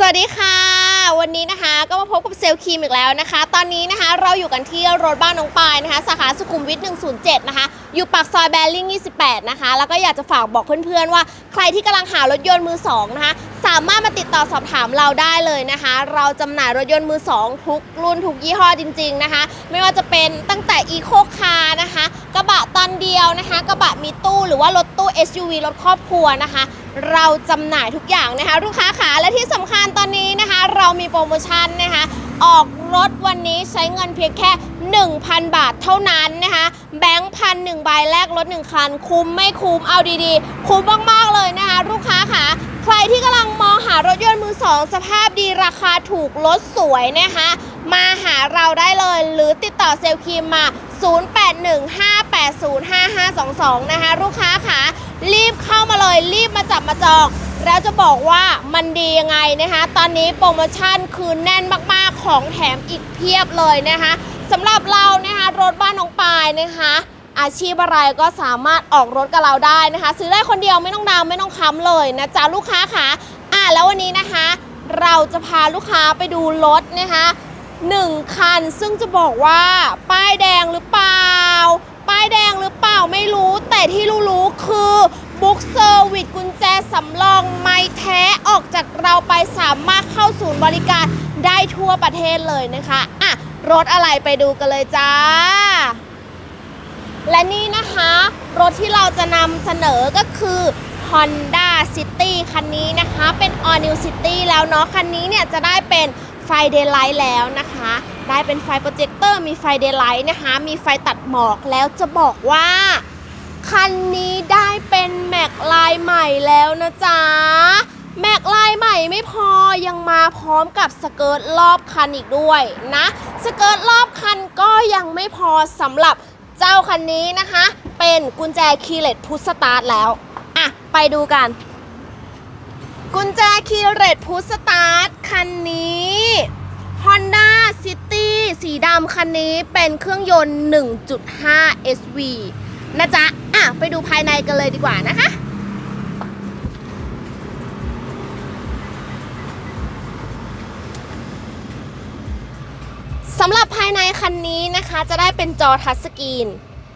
สวัสดีค่ะ วันนี้นะคะก็มาพบกับเซลล์ครีมอีกแล้วนะคะ ตอนนี้นะคะเราอยู่กันที่รถบ้านน้องปายนะคะ สาขาสุขุมวิท 107 นะคะ อยู่ปากซอยแบริ่ง 28 นะคะ แล้วก็อยากจะฝากบอกเพื่อนๆว่า ใครที่กำลังหารถยนต์มือสองนะคะ สามารถมาติดต่อสอบถามเราได้เลยนะคะ เราจำหน่ายรถยนต์มือสองทุกรุ่นทุกยี่ห้อจริง ๆนะคะ ไม่ว่าจะเป็นตั้งแต่อีโคคาร์นะคะ กระบะตอนเดียวนะคะ กระบะมีตู้หรือว่ารถตู้ SUV รถครอบครัวนะคะ เราจำหน่ายทุกอย่างนะคะ ลูกค้าขาและที่สำคัญตอนนี้นะคะ เรามีโปรโมชั่นนะคะ ออกรถวันนี้ใช้เงินเพียงแค่ 1,000 บาทเท่านั้นนะคะ แบงค์พันหนึ่งใบแลกรถหนึ่งคัน คุ้มไม่คุ้มเอาดีๆ คุ้มมากๆเลยนะคะ ลูกค้าขาใครที่กำลังมองหารถยนต์มือสองสภาพดีราคาถูกรถสวยนะคะ มาหาเราได้เลยหรือติดต่อเซลลครีมมา 0815805522 นะคะ ลูกค้าขารีบเข้ามาเลยรี มาจอง แล้วจะบอกว่ามันดียังไงนะคะ ตอนนี้โปรโมชั่นคือแน่นมากๆของแถมอีกเพียบเลยนะคะสำหรับเรานะคะรถบ้านน้องปายนะคะอาชีพอะไรก็สามารถออกรถกับเราได้นะคะ ซื้อได้คนเดียวไม่ต้องดาวไม่ต้องค้ำเลยนะจ๊ะลูกค้าค่ะอะแล้ววันนี้นะคะ เราจะพาลูกค้าไปดูรถนะคะหนึ่งคันซึ่งจะบอกว่าป้ายแดงหรือเปล่า ป้ายแดงหรือเปล่าไม่รู้แต่ที่รู้ๆคือ เซอร์วิสกุญแจสำรองไม่แท้ออกจากเราไปสามารถเข้าศูนย์บริการได้ทั่วประเทศเลยนะคะอะรถอะไรไปดูกันเลยจ้า และนี่นะคะ รถที่เราจะนำเสนอก็คือ Honda City คันนี้นะคะ เป็น All New City แล้วเนาะ คันนี้เนี่ยจะได้เป็นไฟเดย์ไลท์แล้วนะคะ ได้เป็นไฟโปรเจคเตอร์มีไฟเดย์ไลท์นะคะ มีไฟตัดหมอกแล้วจะบอกว่า คันนี้ได้เป็นแม็กลายใหม่แล้วนะจ๊ะ แม็กลายใหม่ไม่พอยังมาพร้อมกับสเกิร์ตรอบคันอีกด้วยนะ สเกิร์ตรอบคันก็ยังไม่พอสำหรับเจ้าคันนี้นะคะ เป็นกุญแจคีย์เลตพุชสตาร์ทแล้ว อะ ไปดูกัน กุญแจคีย์เลตพุชสตาร์ทคันนี้ Honda City สีดำคันนี้เป็นเครื่องยนต์ 1.5 SV นะจ๊ะอะไปดูภายในกันเลยดีกว่านะคะสำหรับภายในคันนี้นะคะจะได้เป็นจอทัชสกรีน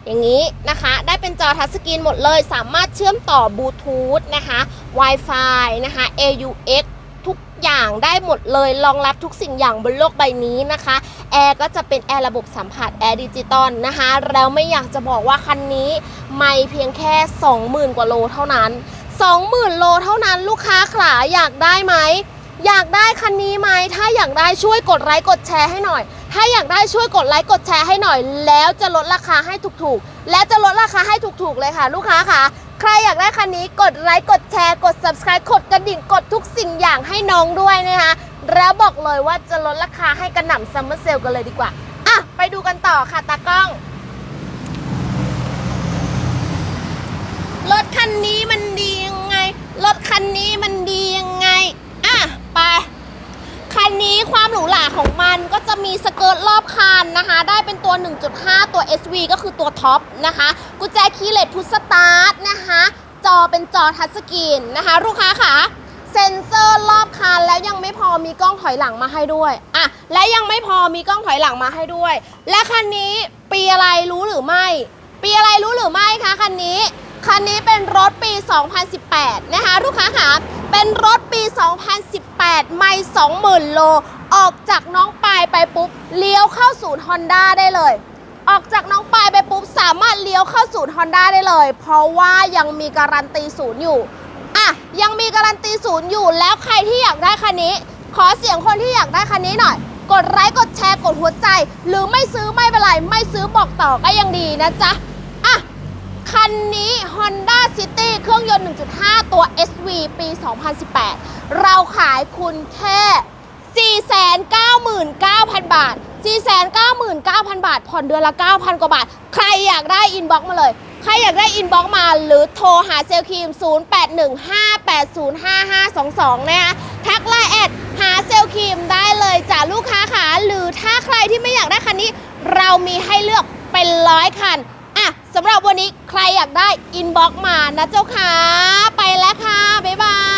อย่างนี้นะคะ ได้เป็นจอทัชสกรีนหมดเลย สามารถเชื่อมต่อบลูทูธนะคะ Wi-Fi นะคะ AUX อย่างได้หมดเลยรองรับทุกสิ่งอย่างบนโลกใบนี้นะคะแอร์ก็จะเป็นแอร์ระบบสัมผัสแอร์ดิจิตอลนะคะแล้วไม่อยากจะบอกว่าคันนี้ไม่เพียงแค่ 20,000 กว่าโลเท่านั้น 20,000 โลเท่านั้นลูกค้าขาอยากได้ไหมอยากได้คันนี้ไหมถ้าอยากได้ช่วยกดไลค์กดแชร์ให้หน่อย ถ้าอยากได้ช่วยกดไลค์กดแชร์ให้หน่อย แล้วจะลดราคาให้ถูกๆ และจะลดราคาให้ถูกๆเลยค่ะ ลูกค้าค่ะ ใครอยากได้คันนี้กดไลค์กดแชร์กด subscribe กดกระดิ่งกดทุกสิ่งอย่างให้น้องด้วยนะคะแล้วบอกเลยว่าจะลดราคาให้กระหน่ำซัมเมอร์เซลกันเลยดีกว่าอะไปดูกันต่อค่ะตากล้องรถคันนี้มันดียังไงรถคันนี้มันดียังไง อะ ไป คันนี้ความหรูหรา ของมันก็จะมีสเกิร์ตรอบคันนะคะ ได้เป็นตัว 1.5 ตัว SV ก็คือตัวท็อปนะคะ กุญแจคีย์เลตพุชสตาร์ทนะคะ จอเป็นจอทัชสกรีนนะคะ ลูกค้าค่ะเซ็นเซอร์รอบคันแล้วยังไม่พอมีกล้องถอยหลังมาให้ด้วยอะและยังไม่พอมีกล้องถอยหลังมาให้ด้วย และคันนี้ปีอะไรรู้หรือไม่ ปีอะไรรู้หรือไม่คะคันนี้ คันนี้เป็นรถปี 2018 นะคะ ลูกค้าค่ะเป็นรถปี 2018 ไม่ 20,000 โล ออกจากน้องปายไปปุ๊บเลี้ยวเข้าศูนย์ Honda ได้เลย ออกจากน้องปายไปปุ๊บสามารถเลี้ยวเข้าศูนย์ Honda ได้เลย เพราะว่ายังมีการันตีศูนย์อยู่อะยังมีการันตีศูนย์อยู่แล้วใครที่อยากได้คันนี้ ขอเสียงคนที่อยากได้คันนี้หน่อย กดไลค์กดแชร์กดหัวใจ หรือไม่ซื้อไม่เป็นไรไม่ซื้อบอกต่อก็ยังดีนะจ๊ะอะคันนี้ Honda City เครื่องยนต์ 1.5 ตัว SV ปี 2018 เราขายคุณแค่ 499,000 บาท 499,000 บาท ผ่อนเดือนละ 9,000 กว่าบาท ใครอยากได้อินบ็อกมาเลย ใครอยากได้อินบ็อกมาหรือโทรหาเซลครีม 0815805522 นะคะทักไลน์แอดหาเซลลครีมได้เลยจ้ะลูกค้าขาหรือถ้าใครที่ไม่อยากได้คันนี้ เรามีให้เลือกเป็นร้อยคันอะสำหรับวันนี้ใครอยากได้อินบ็อกมานะเจ้าค่ะไปแล้วค่ะ บ๊ายบาย